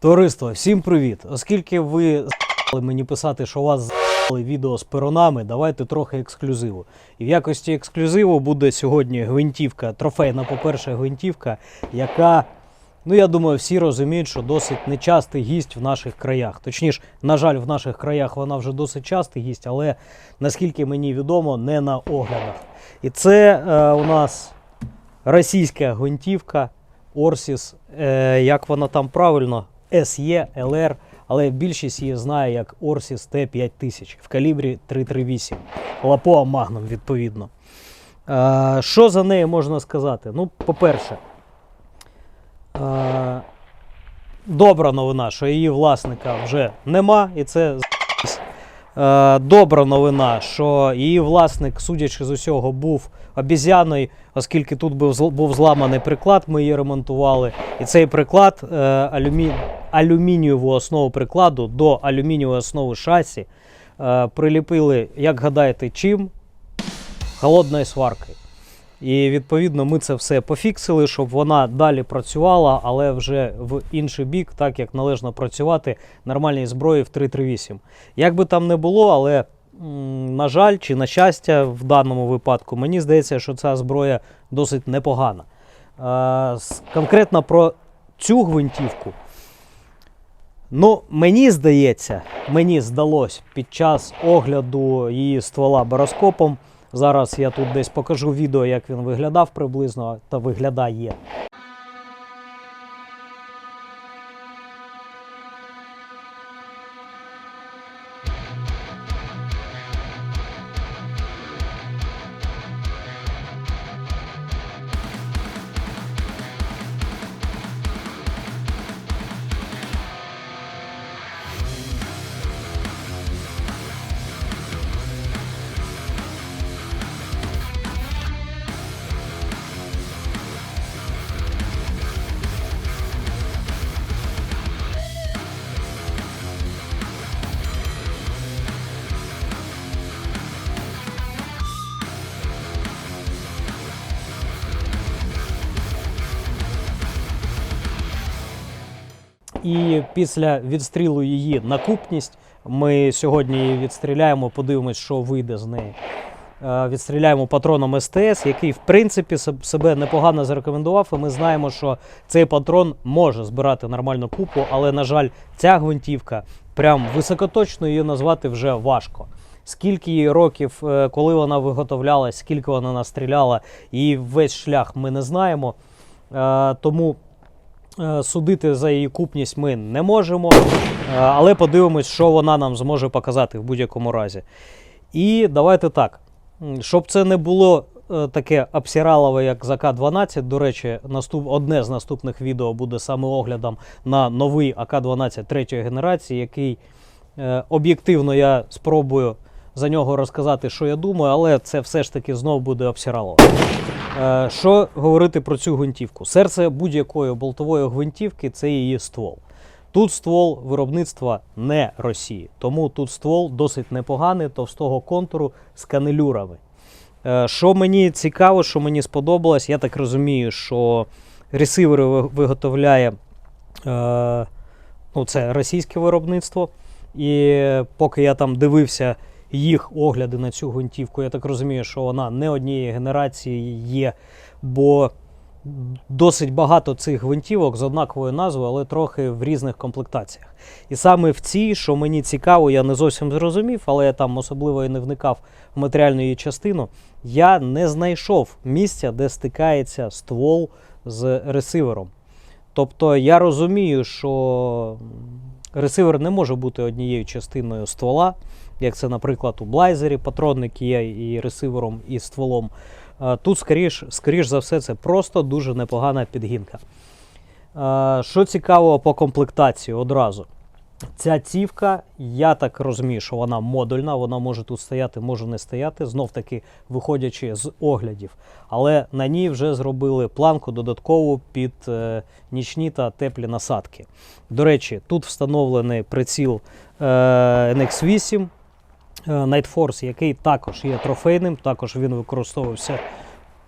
Товариство, всім привіт! Оскільки ви з**ли мені писати, що вас з**ли відео з перонами, давайте трохи ексклюзиву. І в якості ексклюзиву буде сьогодні гвинтівка, трофейна, по-перше, гвинтівка, яка, ну я думаю, всі розуміють, що досить нечастий гість в наших краях. Точніше, на жаль, в наших краях вона вже досить частий гість, але наскільки мені відомо, не на оглядах. І це е, у нас російська гвинтівка Орсіс, е, як вона там правильно, SE, LR, але більшість її знає як Орсіс Т5000 в калібрі 338. Лапоа Magnum, відповідно. Е, що за неї можна сказати? Ну, по-перше, е, добра новина, що її власника вже нема, і це. Е, Добра новина, що її власник, судячи з усього, був обіз'яний, оскільки тут був, зламаний приклад, ми її ремонтували. І цей приклад е, алюмі... алюмінієву основу прикладу до алюмінієвої основи шасі е, приліпили, як гадаєте, чим? Холодною сваркою. І відповідно ми це все пофіксили, щоб вона далі працювала, але вже в інший бік, так як належно працювати нормальній зброї в 338. Як би там не було, але на жаль, чи на щастя, в даному випадку, мені здається, що ця зброя досить непогана. Конкретно про цю гвинтівку. Ну, мені здається, мені здалось під час огляду її ствола бароскопом. Зараз я тут десь покажу відео, як він виглядав приблизно, та виглядає. І після відстрілу її на купність ми сьогодні її відстріляємо, подивимось, що вийде з неї. Е, Відстріляємо патроном СТС, який в принципі себе непогано зарекомендував. І ми знаємо, що цей патрон може збирати нормальну купу, але, на жаль, ця гвинтівка прям високоточно її назвати вже важко. Скільки їй років, е, коли вона виготовлялась, скільки вона настріляла, і весь шлях ми не знаємо. Е, Тому Судити за її купність ми не можемо, е, але подивимось, що вона нам зможе показати в будь-якому разі. І давайте так. Щоб це не було е, таке обсіралове, як за К-12. До речі, наступ, одне з наступних відео буде саме оглядом на новий АК-12 третьої генерації, який е, об'єктивно я спробую за нього розказати, що я думаю, але це все ж таки знову буде обсіралово. Е, Що говорити про цю гвинтівку? Серце будь-якої болтової гвинтівки це її ствол. Тут ствол виробництва не Росії, тому тут ствол досить непоганий, товстого контуру з канелюрами. Е, Що мені цікаво, що мені сподобалось, я так розумію, що ресивери виготовляє е, ну, це російське виробництво. І поки я там дивився їх огляди на цю гвинтівку, я так розумію, що вона не однієї генерації є, бо досить багато цих гвинтівок з однаковою назвою, але трохи в різних комплектаціях. І саме в цій, що мені цікаво, я не зовсім зрозумів, але я там особливо і не вникав в матеріальну її частину. Я не знайшов місця, де стикається ствол з ресивером. Тобто я розумію, що ресивер не може бути однією частиною ствола, як це, наприклад, у блайзері патронник є і ресивером, і стволом. Е, Тут, скоріш, скоріш за все, це просто дуже непогана підгінка. Е, Що цікаво по комплектації одразу. Ця цівка, я так розумію, що вона модульна, вона може тут стояти, може не стояти, знов таки виходячи з оглядів. Але на ній вже зробили планку додаткову під е, нічні та теплі насадки. До речі, тут встановлений приціл е, NX8 е, Night Force, який також є трофейним, також він використовувався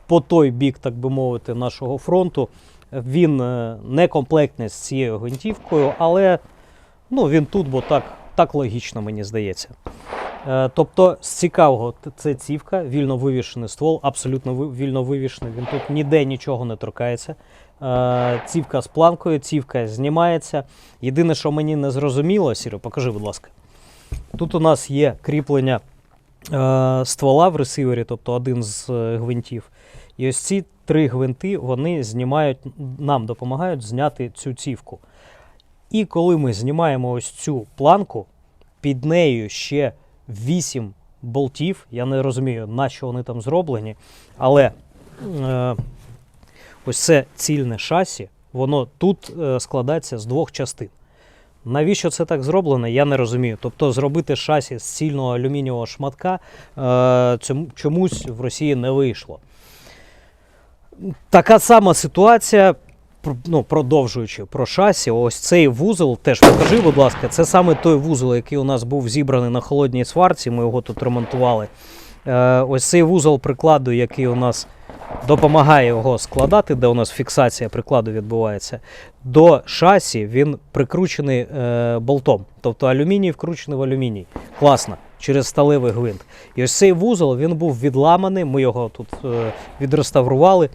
по той бік, так би мовити, нашого фронту. Він е, не комплектний з цією гвинтівкою, але ну, він тут, бо так, так логічно, мені здається. Е, Тобто, з цікавого, це цівка, вільно вивішений ствол, абсолютно вільно вивішений. Він тут ніде нічого не торкається. Е, Цівка з планкою, цівка знімається. Єдине, що мені не зрозуміло, Сіро, покажи, будь ласка. Тут у нас є кріплення е, ствола в ресивері, тобто один з е, гвинтів. І ось ці три гвинти вони знімають, нам допомагають зняти цю цівку. І коли ми знімаємо ось цю планку, під нею ще 8 болтів. Я не розумію, на що вони там зроблені, але е, ось це цільне шасі, воно тут е, складається з двох частин. Навіщо це так зроблено, я не розумію. Тобто зробити шасі з цільного алюмінієвого шматка е, чомусь в Росії не вийшло. Така сама ситуація, ну, продовжуючи про шасі, ось цей вузол, теж покажи, будь ласка, це саме той вузол, який у нас був зібраний на холодній сварці, ми його тут ремонтували. Е, ось цей вузол прикладу, який у нас допомагає його складати, де у нас фіксація прикладу відбувається, до шасі він прикручений е, болтом. Тобто алюміній вкручений в алюміній. Класно, через сталевий гвинт. І ось цей вузол він був відламаний, ми його тут е, відреставрували.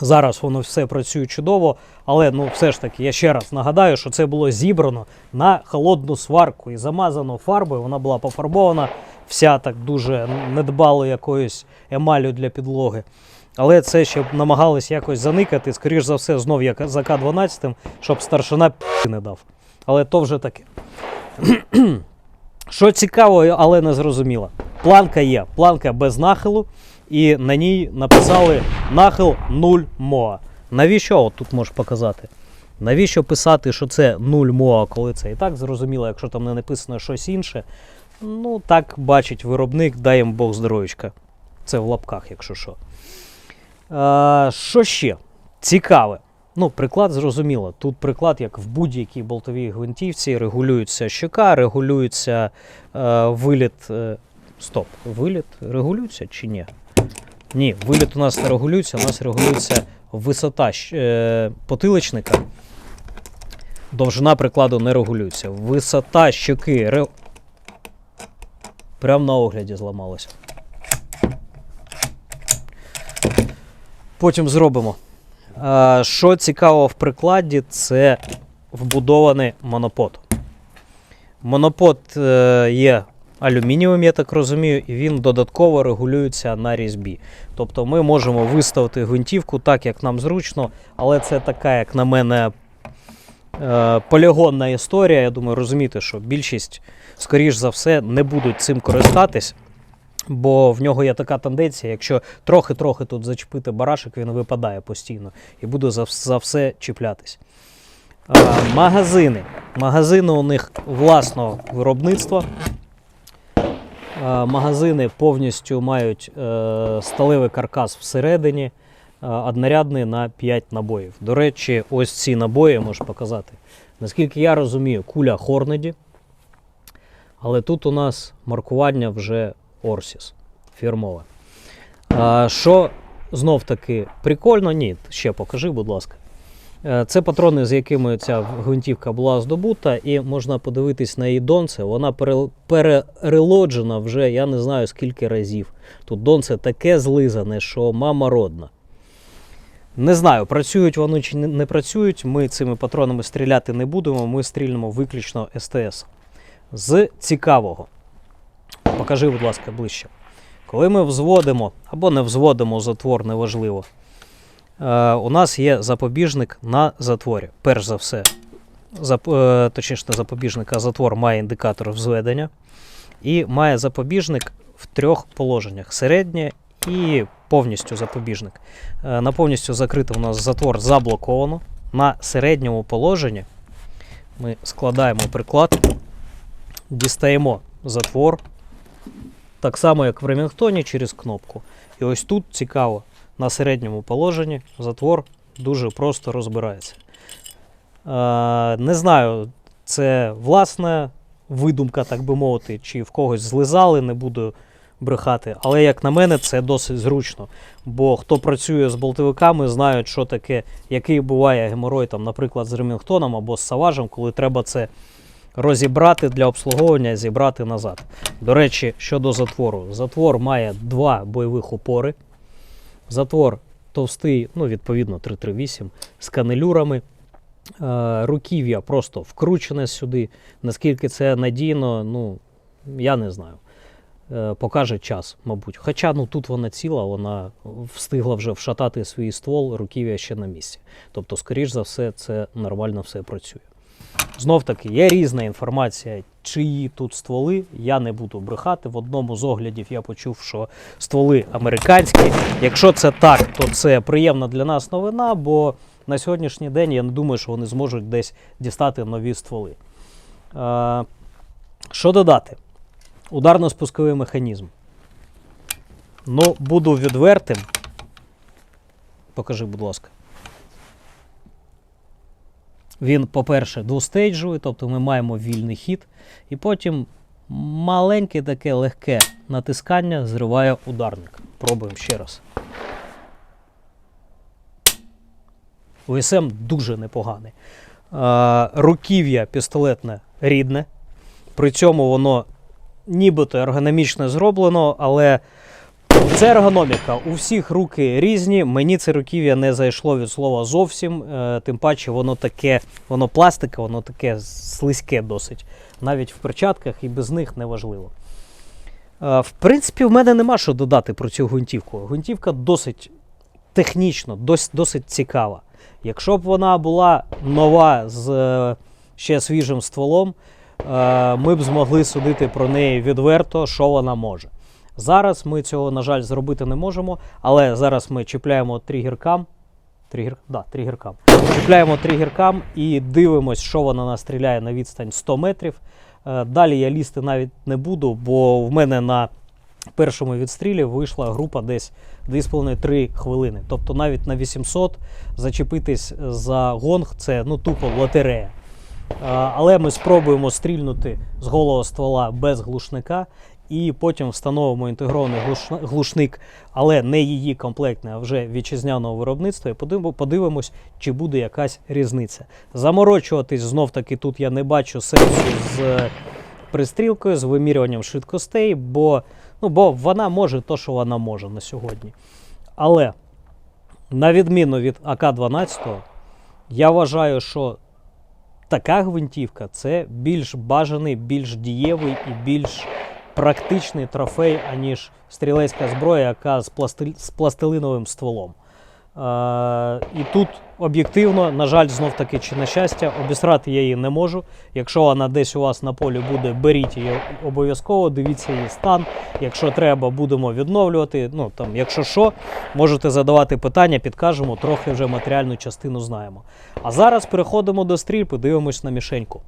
Зараз воно все працює чудово, але ну все ж таки, я ще раз нагадаю, що це було зібрано на холодну сварку і замазано фарбою. Вона була пофарбована, вся так дуже недбало якоюсь емалю для підлоги. Але це ще намагались якось заникати, скоріш за все, знов як за К-12, щоб старшина не дав. Але то вже таке. Що цікаво, але не зрозуміло. Планка є, планка без нахилу, і на ній написали нахил 0 МОА. Навіщо? От тут можеш показати. Навіщо писати, що це 0 МОА, коли це і так зрозуміло, якщо там не написано щось інше. Ну, так бачить виробник, дай їм Бог здоров'ячка. Це в лапках, якщо що. А, що ще? Цікаве. Ну, приклад зрозуміло. Тут приклад, як в будь-якій болтовій гвинтівці, регулюється щека, регулюється е, виліт. Е, стоп, виліт регулюється чи ні? Ні, виліт у нас не регулюється, у нас регулюється висота е, потиличника. Довжина прикладу не регулюється. Висота щоки. Ре... Прямо на огляді зламалося. Потім зробимо. А, що цікаво в прикладі, це вбудований монопод. Монопод е, є алюмінієвим, я так розумію, і він додатково регулюється на різьбі. Тобто ми можемо виставити гвинтівку так, як нам зручно, але це така, як на мене, е, полігонна історія. Я думаю, розумієте, що більшість, скоріш за все, не будуть цим користатись. Бо в нього є така тенденція, якщо трохи-трохи тут зачепити барашек, він випадає постійно і буде за, за все чіплятись. А, магазини. Магазини у них власного виробництва. А, магазини повністю мають е, сталевий каркас всередині, е, однорядний на 5 набоїв. До речі, ось ці набої можу показати. Наскільки я розумію, куля Хорнеді. Але тут у нас маркування вже Орсіс фірмове. А, що знов таки прикольно? Ні, ще покажи, будь ласка. Е, Це патрони, з якими ця гвинтівка була здобута, і можна подивитись на її донце. Вона пере- перерелоджена вже я не знаю скільки разів. Тут донце таке злизане, що мама родна. Не знаю, працюють вони чи не працюють. Ми цими патронами стріляти не будемо, ми стрільнемо виключно СТС. З цікавого. Покажи, будь ласка, ближче. Коли ми взводимо або не взводимо затвор, неважливо. Е, у нас є запобіжник на затворі. Перш за все, зап, е, точніше, не запобіжник, а затвор має індикатор взведення і має запобіжник в трьох положеннях: середнє і повністю запобіжник. Е, на повністю закритий у нас затвор заблоковано. На середньому положенні ми складаємо приклад, дістаємо затвор. Так само, як в Ремінгтоні через кнопку. І ось тут цікаво, на середньому положенні затвор дуже просто розбирається. Е, не знаю, це власна видумка, так би мовити, чи в когось злизали, не буду брехати. Але, як на мене, це досить зручно. Бо хто працює з болтовиками, знають, що таке, який буває геморой, там, наприклад, з ремінгтоном або з саважем, коли треба це розібрати для обслуговування, зібрати назад. До речі, щодо затвору. Затвор має два бойових опори. Затвор товстий, ну, відповідно, 338 з канелюрами. Е, руків'я просто вкручене сюди. Наскільки це надійно, ну, я не знаю. Е, покаже час, мабуть. Хоча ну, тут вона ціла, вона встигла вже вшатати свій ствол, руків'я ще на місці. Тобто, скоріш за все, це нормально все працює. Знов таки, є різна інформація, чиї тут стволи. Я не буду брехати. В одному з оглядів я почув, що стволи американські. Якщо це так, то це приємна для нас новина, бо на сьогоднішній день я не думаю, що вони зможуть десь дістати нові стволи. Е, що додати? Ударно-спусковий механізм. Ну, буду відвертим. Покажи, будь ласка. Він, по-перше, двостейджовий, тобто ми маємо вільний хід, і потім маленьке таке легке натискання зриває ударник. Пробуємо ще раз. УСМ дуже непоганий. Руків'я пістолетне рідне. При цьому воно нібито ергономічно зроблено, але це ергономіка. У всіх руки різні. Мені це руків'я не зайшло від слова зовсім. Е, тим паче воно таке, воно пластике, воно таке слизьке досить. Навіть в перчатках і без них неважливо. Е, в принципі, в мене нема що додати про цю гвинтівку. Гвинтівка досить технічно, досить, досить цікава. Якщо б вона була нова з е, ще свіжим стволом, ми б змогли судити про неї відверто, що вона може. Зараз ми цього, на жаль, зробити не можемо, але зараз ми чіпляємо тригеркам. Тригер, да, тригеркам. Чіпляємо тригеркам і дивимось, що вона настріляє на відстань 100 метрів. Е, Далі я лізти навіть не буду, бо в мене на першому відстрілі вийшла група десь 2,5-3 хвилини. Тобто навіть на 800 зачепитись за гонг це ну, тупо лотерея. Але ми спробуємо стрільнути з голого ствола без глушника. І потім встановимо інтегрований глушник, але не її комплектний, а вже вітчизняного виробництва. І подивимось, чи буде якась різниця. Заморочуватись знов таки тут я не бачу сенсу з е, пристрілкою, з вимірюванням швидкостей, бо, ну, бо вона може то, що вона може на сьогодні. Але на відміну від АК-12, я вважаю, що така гвинтівка це більш бажаний, більш дієвий і більш практичний трофей, аніж стрілецька зброя, яка з, пласти... з пластилиновим стволом. Е, і тут об'єктивно, на жаль, знов таки чи на щастя, обісрати я її не можу. Якщо вона десь у вас на полі буде, беріть її обов'язково, дивіться її стан. Якщо треба, будемо відновлювати. Ну там, якщо що, можете задавати питання, підкажемо, трохи вже матеріальну частину знаємо. А зараз переходимо до стрільби, дивимось на мішеньку.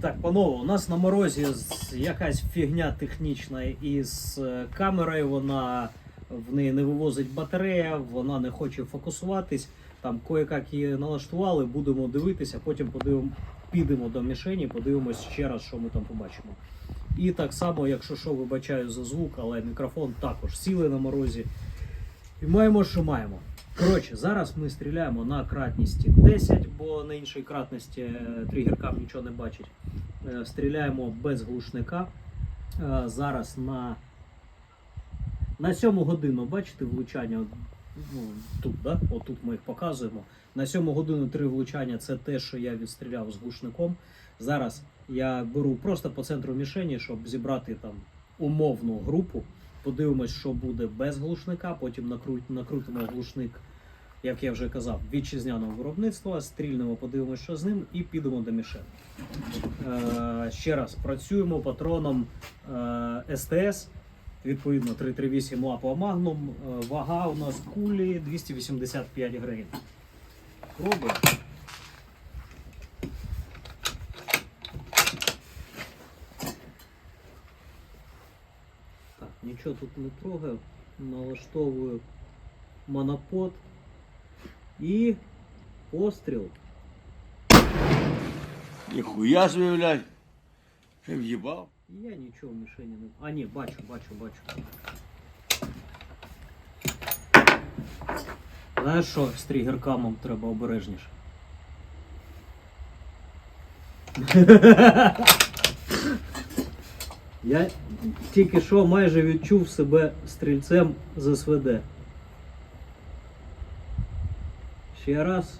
Так, панове, у нас на морозі якась фігня технічна із е, камерою. Вона в неї не вивозить батарея, вона не хоче фокусуватись. Там кое-як її налаштували, будемо дивитися, потім подивимо, підемо до мішені, подивимось ще раз, що ми там побачимо. І так само, якщо що, вибачаю за звук, але мікрофон також сіли на морозі. І маємо, що маємо. Коротше, зараз ми стріляємо на кратності 10, бо на іншій кратності е, тригеркам нічого не бачить. Е, Стріляємо без глушника. Е, Зараз на, на 7 годину, бачите, влучання. Ну, тут, да? Отут ми їх показуємо. На 7 годину три влучання це те, що я відстріляв з глушником. Зараз я беру просто по центру мішені, щоб зібрати там умовну групу. Подивимось, що буде без глушника, потім накру- накрутимо глушник, як я вже казав, вітчизняного виробництва, стрільнемо, подивимось, що з ним, і підемо до мішені. Е, ще раз працюємо патроном е, СТС, відповідно 338 лапа Magnum. Е, вага у нас кулі 285 гривень. Пробуємо. Нічого тут не трогаю. Налаштовую монопод і постріл. Ніхуя блядь. Ти в'їбав. Я нічого в мішені не. А, ні, бачу, бачу, бачу. Знаєш що з тригеркамом треба обережніше. Я тільки що майже відчув себе стрільцем з СВД. Ще раз.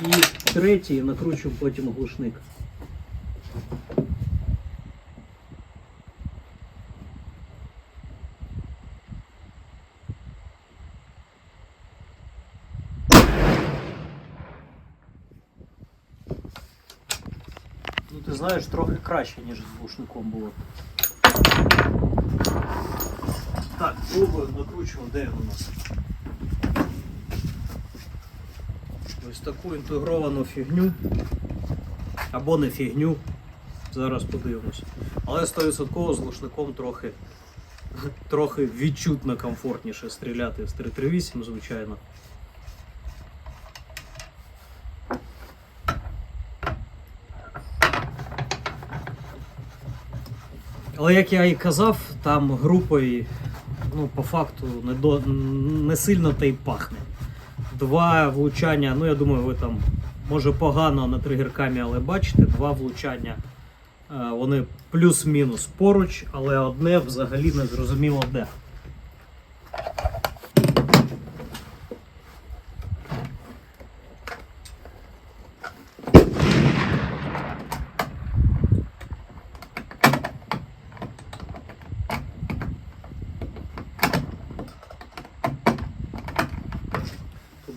І третій накручуємо потім глушник. Знаєш, трохи краще, ніж з глушником було. Так, пробую накручуємо, де у нас. Ось таку інтегровану фігню. Або не фігню. Зараз подивимось. Але 100% з глушником трохи, трохи відчутно комфортніше стріляти з 338, звичайно. Але як я і казав, там групою, ну, по факту, не, до, не сильно та й пахне. Два влучання, ну я думаю, ви там може погано на тригеркамі, але бачите, два влучання. е, Вони плюс-мінус поруч, але одне взагалі не зрозуміло де.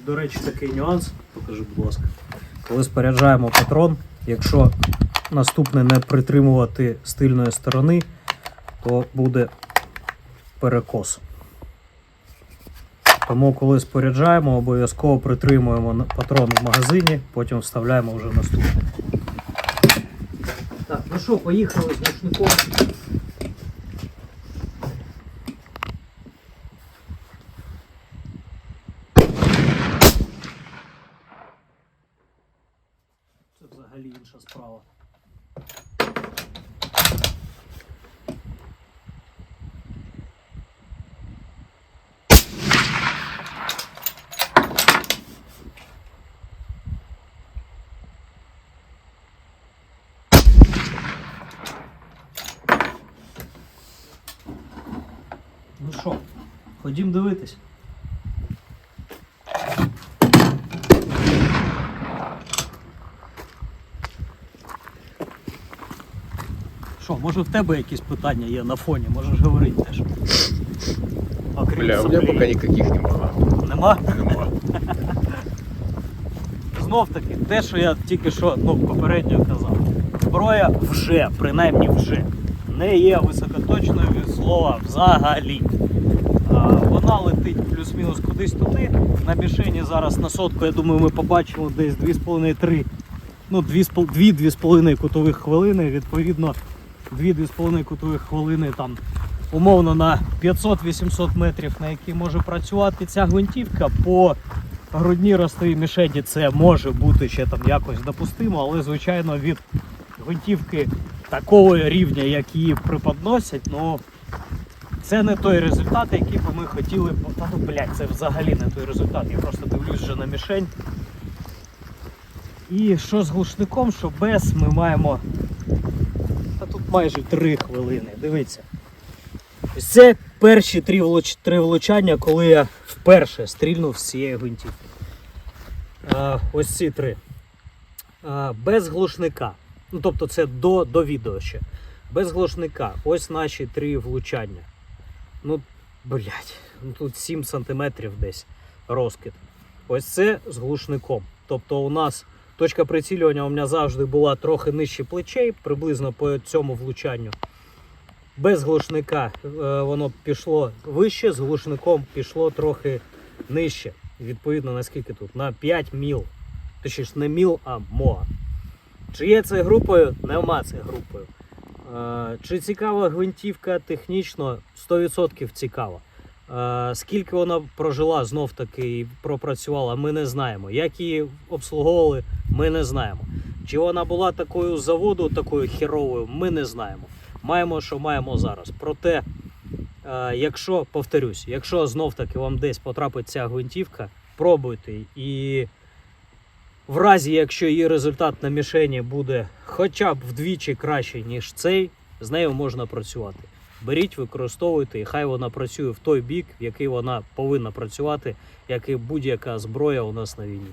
До речі, такий нюанс, покажи, будь ласка. Коли споряджаємо патрон, якщо наступне не притримувати з тильної сторони, то буде перекос. Тому, коли споряджаємо, обов'язково притримуємо патрон в магазині, потім вставляємо вже наступний. Так, ну що, поїхали з глушником. взагалі інша справа. Ну що, ходім дивитись. Може в тебе якісь питання є на фоні, можеш говорити теж. Окрім Бля, у меня соплей. пока никаких не было. Нема? Нема. Знов таки, те, що я тільки що ну, попередньо казав. Зброя вже, принаймні вже, не є високоточною від слова взагалі. А, вона летить плюс-мінус кудись туди. На мішені зараз на сотку, я думаю, ми побачимо десь 2,5-3. Ну, 2-2,5 кутових хвилини. Відповідно, 2-2,5 кутових хвилини там умовно на 500-800 метрів, на які може працювати ця гвинтівка по грудній ростовій мішені це може бути ще там якось допустимо, але звичайно від гвинтівки такого рівня, як її преподносять, ну це не той результат, який би ми хотіли. Та ну блядь, це взагалі не той результат. Я просто дивлюсь вже на мішень. І що з глушником, що без, ми маємо. Та тут майже 3 хвилини. Дивіться. Ось це перші три, влуч... три влучання, коли я вперше стрільнув з цієї гвинтівки. Е, ось ці три. Е, без глушника. Ну, тобто це до, до відео ще. Без глушника. Ось наші три влучання. Ну, блядь, ну тут 7 сантиметрів десь розкид. Ось це з глушником. Тобто у нас точка прицілювання у мене завжди була трохи нижче плечей, приблизно по цьому влучанню. Без глушника е, воно пішло вище, з глушником пішло трохи нижче. Відповідно, наскільки тут? На 5 міл. Точніше, не міл, а моа. Чи є це групою? Нема це групою. Е, Чи цікава гвинтівка технічно? 100% цікава. Скільки вона прожила знов таки і пропрацювала, ми не знаємо. Як її обслуговували, ми не знаємо. Чи вона була такою заводу, такою херовою, ми не знаємо. Маємо, що маємо зараз. Проте, якщо, повторюсь, якщо знов таки вам десь потрапить ця гвинтівка, пробуйте. І в разі, якщо її результат на мішені буде хоча б вдвічі кращий, ніж цей, з нею можна працювати. Беріть, використовуйте, і хай вона працює в той бік, в який вона повинна працювати, як і будь-яка зброя у нас на війні.